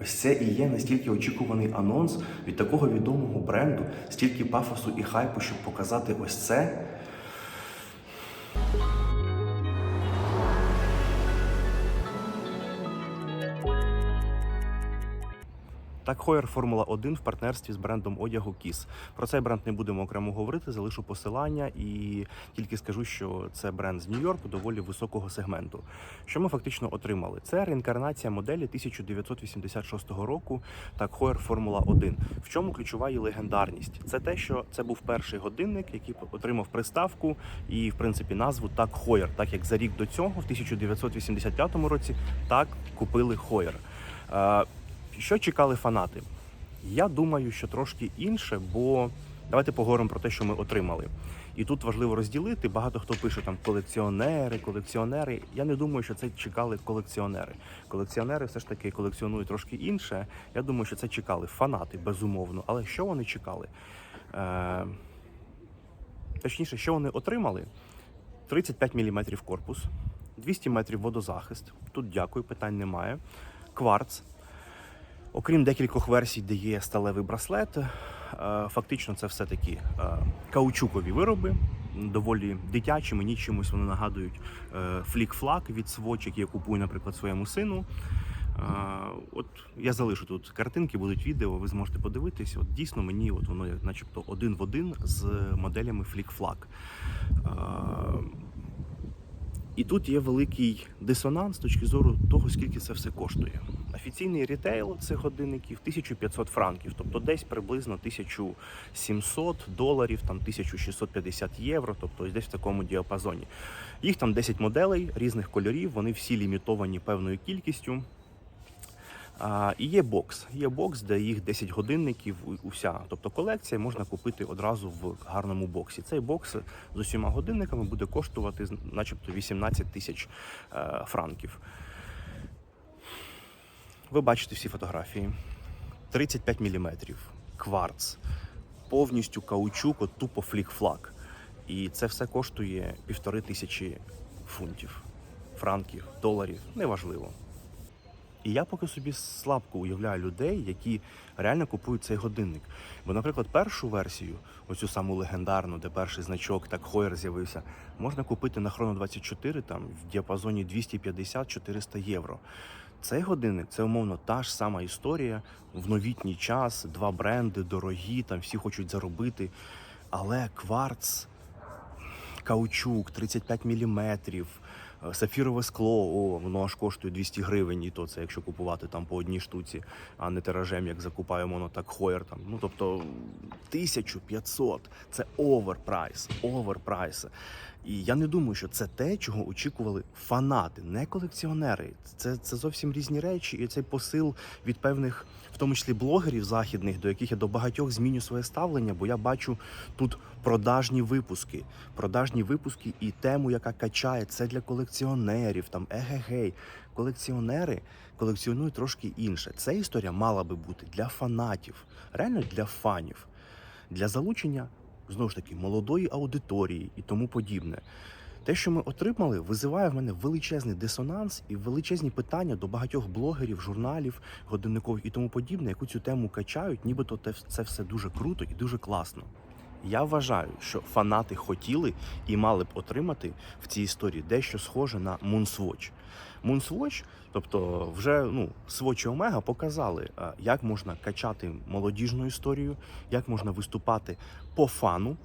Ось це і є настільки очікуваний анонс від такого відомого бренду, стільки пафосу і хайпу, щоб показати ось це. Так, Хойер Формула 1 в партнерстві з брендом одягу Кіс. Про цей бренд не будемо окремо говорити, залишу посилання і тільки скажу, що це бренд з Нью-Йорку доволі високого сегменту. Що ми фактично отримали? Це реінкарнація моделі 1986 року. Так, Хойер Формула 1. В чому ключова її легендарність? Це те, що це був перший годинник, який отримав приставку і, в принципі, назву так Хойер, так як за рік до цього, в 1985 році, так купили Хойер. Що чекали фанати? Я думаю, що трошки інше, бо давайте поговоримо про те, що ми отримали. І тут важливо розділити. Багато хто пише там колекціонери, колекціонери. Я не думаю, що це чекали колекціонери. Колекціонери все ж таки колекціонують трошки інше. Я думаю, що це чекали фанати, безумовно. Але що вони чекали? Е... Точніше, що вони отримали? 35 мм корпус, 200 метрів водозахист. Тут дякую, питань немає. Кварц. Окрім декількох версій, де є сталевий браслет, е, фактично це все таки е, каучукові вироби, доволі дитячі, мені чимось вони нагадують е, флік-флак від Swatch, який я купую, наприклад, своєму сину. От я залишу тут картинки, будуть відео, ви зможете подивитись. От дійсно мені от воно начебто один в один з моделями флік-флак. І тут є великий дисонанс з точки зору того, скільки це все коштує. Офіційний рітейл цих годинників 1500 франків, тобто десь приблизно 1700 доларів, там 1650 євро, тобто десь в такому діапазоні. Їх там 10 моделей різних кольорів, вони всі лімітовані певною кількістю. А, і є бокс. Є бокс, де їх 10 годинників, уся, тобто колекція можна купити одразу в гарному боксі. Цей бокс з усіма годинниками буде коштувати, начебто, 18 тисяч е, франків. Ви бачите всі фотографії. 35 мм, кварц, повністю каучук, от тупо флік-флак. І це все коштує півтори тисячі фунтів, франків, доларів, неважливо. І я поки собі слабко уявляю людей, які реально купують цей годинник. Бо, наприклад, першу версію, оцю саму легендарну, де перший значок, так Хойер з'явився, можна купити на Chrono 24 там в діапазоні 250-400 євро. Цей годинник це умовно та ж сама історія в новітній час, два бренди дорогі, там всі хочуть заробити. Але кварц, каучук, 35 мм, сафірове скло, о, воно аж коштує 200 гривень, і то це якщо купувати там по одній штуці, а не тиражем, як закупає воно так Хойер. Там. Ну тобто 1500 це оверпрайс, оверпрайс. І я не думаю, що це те, чого очікували фанати, не колекціонери. Це, це зовсім різні речі, і цей посил від певних, в тому числі блогерів західних, до яких я до багатьох зміню своє ставлення, бо я бачу тут продажні випуски, продажні випуски і тему, яка качає, це для колекціонерів. Там егегей. Колекціонери колекціонують трошки інше. Ця історія мала би бути для фанатів, реально для фанів, для залучення знову ж таки молодої аудиторії і тому подібне. Те, що ми отримали, визиває в мене величезний дисонанс і величезні питання до багатьох блогерів, журналів, годинникових і тому подібне, яку цю тему качають, нібито це все дуже круто і дуже класно. Я вважаю, що фанати хотіли і мали б отримати в цій історії дещо схоже на Moonswatch. Moonswatch, тобто вже ну, Swatch і Omega показали, як можна качати молодіжну історію, як можна виступати по фану.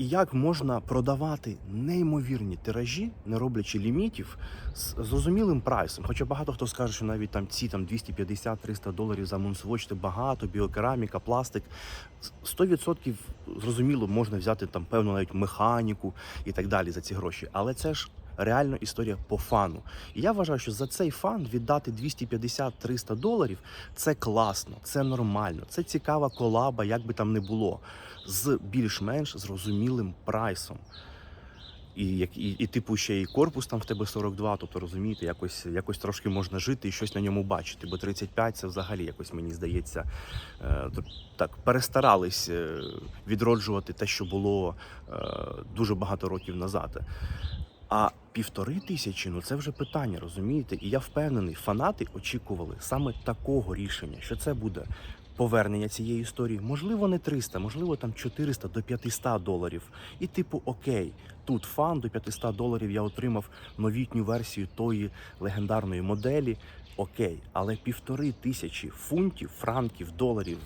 І як можна продавати неймовірні тиражі, не роблячи лімітів з зрозумілим прайсом. Хоча багато хто скаже, що навіть там ці там 250-300 доларів за Moonswatch – це багато, біокераміка, пластик. 100% зрозуміло, можна взяти там певну навіть механіку і так далі за ці гроші. Але це ж реально історія по фану. І я вважаю, що за цей фан віддати 250-300 доларів це класно, це нормально, це цікава колаба, як би там не було, з більш-менш зрозумілим прайсом. І, як, і, і типу ще і корпус там в тебе 42, тобто розумієте, якось, якось трошки можна жити і щось на ньому бачити. Бо 35 це взагалі якось мені здається е, так перестарались е, відроджувати те, що було е, дуже багато років назад. А Півтори тисячі, ну це вже питання, розумієте? І я впевнений, фанати очікували саме такого рішення, що це буде повернення цієї історії. Можливо, не 300, можливо, там 400 до 500 доларів. І типу, окей, тут фан до 500 доларів я отримав новітню версію тої легендарної моделі. Окей, але півтори тисячі фунтів, франків, доларів.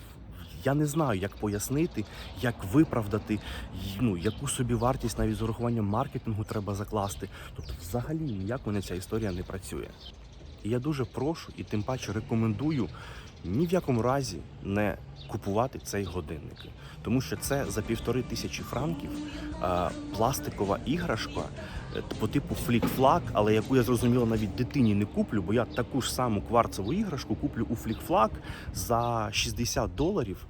Я не знаю, як пояснити, як виправдати, ну, яку собі вартість навіть з урахуванням маркетингу треба закласти. Тобто, взагалі ніяк мене ця історія не працює. І я дуже прошу і тим паче рекомендую ні в якому разі не купувати цей годинник, тому що це за півтори тисячі франків а, пластикова іграшка е, по типу флік-флак, але яку я зрозуміло навіть дитині не куплю, бо я таку ж саму кварцеву іграшку куплю у флік-флак за 60 доларів.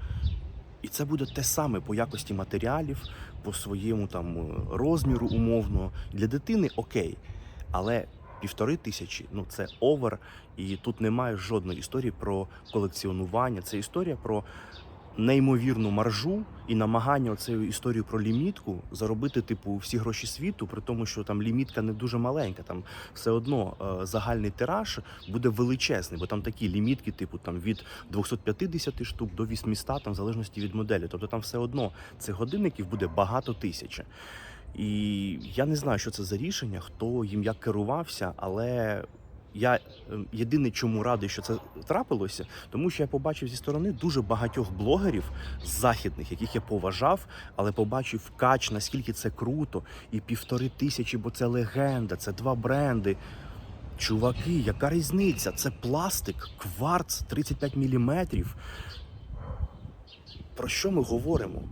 І це буде те саме по якості матеріалів, по своєму там е, розміру умовно. Для дитини окей. Але півтори тисячі ну це овер, і тут немає жодної історії про колекціонування. Це історія про неймовірну маржу і намагання цією історією про лімітку заробити типу всі гроші світу, при тому, що там лімітка не дуже маленька. Там все одно е, загальний тираж буде величезний, бо там такі лімітки, типу там від 250 штук до 800, там в залежності від моделі. Тобто там все одно цих годинників буде багато тисяч. І я не знаю, що це за рішення, хто їм як керувався, але я е, єдине, чому радий, що це трапилося, тому що я побачив зі сторони дуже багатьох блогерів західних, яких я поважав, але побачив кач, наскільки це круто, і півтори тисячі, бо це легенда, це два бренди. Чуваки, яка різниця? Це пластик, кварц 35 міліметрів. Про що ми говоримо?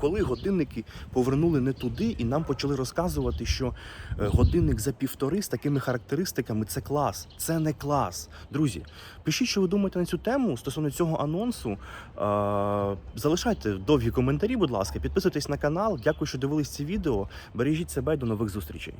Коли годинники повернули не туди, і нам почали розказувати, що е, годинник за півтори з такими характеристиками це клас. Це не клас. Друзі, пишіть, що ви думаєте на цю тему стосовно цього анонсу. Залишайте довгі коментарі, будь ласка, підписуйтесь на канал. Дякую, що дивились це відео. Бережіть себе до нових зустрічей.